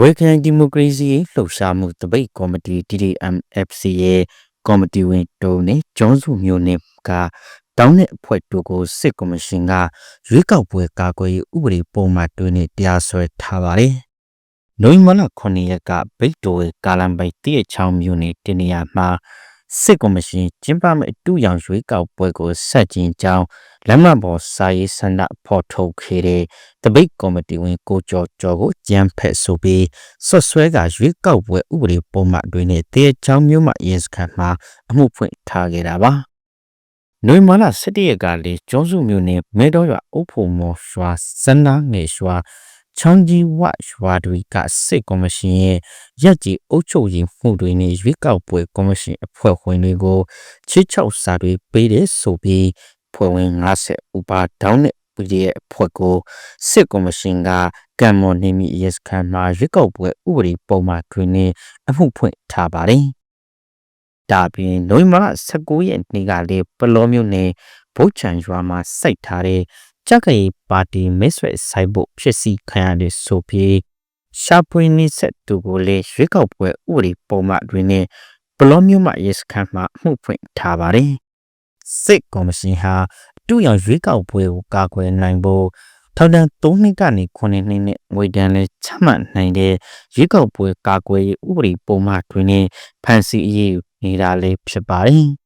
ဝဲခရိုင်ဒီမိုကရေစီလှုပ်ရှားမှုတပိတ်ကော်မတီ DDMFC ရဲ့ကော်မတီဝင်တုံးနဲ့ကျောင်းစုမျိုးနဲ့ကတောင်းတဲ့အဖွဲ့တို့ကိုစစ်ကော်မရှင်ကရွေးကောက်ပွဲကာကွယ်ရေးဥပဒေပုံမှန်တွင်နဲ့တရားစွဲထားပါတယ်။နိုဝင်ဘာလ9ရက်ကဗိတ်တိုကာလံပိုင်တည့်ချောင်းမျိုးနဲ့တင်နေရမှာ စစ်ကော်မရှင်ကျင်းပမဲ့အတူရောင်ရွေးကောက်ပွဲကိုဆက်ကျင်းကြောင်းလက်မှတ်ပေါ်စာရေးဆန္ဒဖော်ထုတ်ခဲ့တဲ့တပိတ်ကော်မတီဝင်ကိုကျော်ကျော်ကိုကြမ်းဖက်ဆိုပြီးဆွတ်ဆွဲကရွေးကောက်ပွဲဥပဒေပုံမှန်တွင်နဲ့တည့်ချောင်းမျိုးမှရဲစခန်းမှာအမှုဖွင့်ထားခဲ့တာပါ။နိုဝင်ဘာလ17ရက်ကလေကျောင်းစုမျိုးနဲ့မဲတော်ရွာအုပ်ဖို့မော်ရွာစန္နာငယ်ရွာ ချောင်းကြီးဝရွာတွေကစစ်ကော်မရှင်ရဲ့ရက်ကြီးအုပ်ချုပ်ရေးမှုတွေနဲ့ရွေးကောက်ပွဲကော်မရှင်အဖွဲ့ဝင်တွေကိုချစ်ချောက်စာတွေပေးတဲ့ဆိုပြီးဖွဲ့ဝင်90ဥပါဒေါင်းနဲ့ပြည်ရဲ့အဖွဲ့ကိုစစ်ကော်မရှင်ကကံမော်နေမိရဲစခန်းမှာရွေးကောက်ပွဲဥပဒေပုံမှန်တွင်နဲ့အမှုဖွင့်ထားပါတယ်။ဒါပြင်နိုဝင်ဘာလ19ရက်နေ့ကလေပလောမျိုးနယ်ဗုတ်ချံရွာမှာစိုက်ထားတဲ့ ကြက်ကရီပါတီမိတ်ဆွေဆိုင်ဖို့ဖြစ်စီခံရတဲ့ဆိုပြီးရှာပွေနေဆက်သူကိုလေရွေးကောက်ပွဲဥပဒေပုံမှန်တွင်နဲ့ပလောမျိုးမှရဲစခန်းမှာအမှုဖွင့်ထားပါတယ်။စစ်ကော်မရှင်ဟာတူရောင်ရွေးကောက်ပွဲကိုကာကွယ်နိုင်ဖို့ထောင်ဒဏ်3နှစ်ကနေ9နှစ်နဲ့ငွေဒဏ်လည်းချမှတ်နိုင်တဲ့ရွေးကောက်ပွဲကာကွယ်ရေးဥပဒေပုံမှန်တွင်နဲ့ဖန်စီအရေးနေတာလည်းဖြစ်ပါတယ်။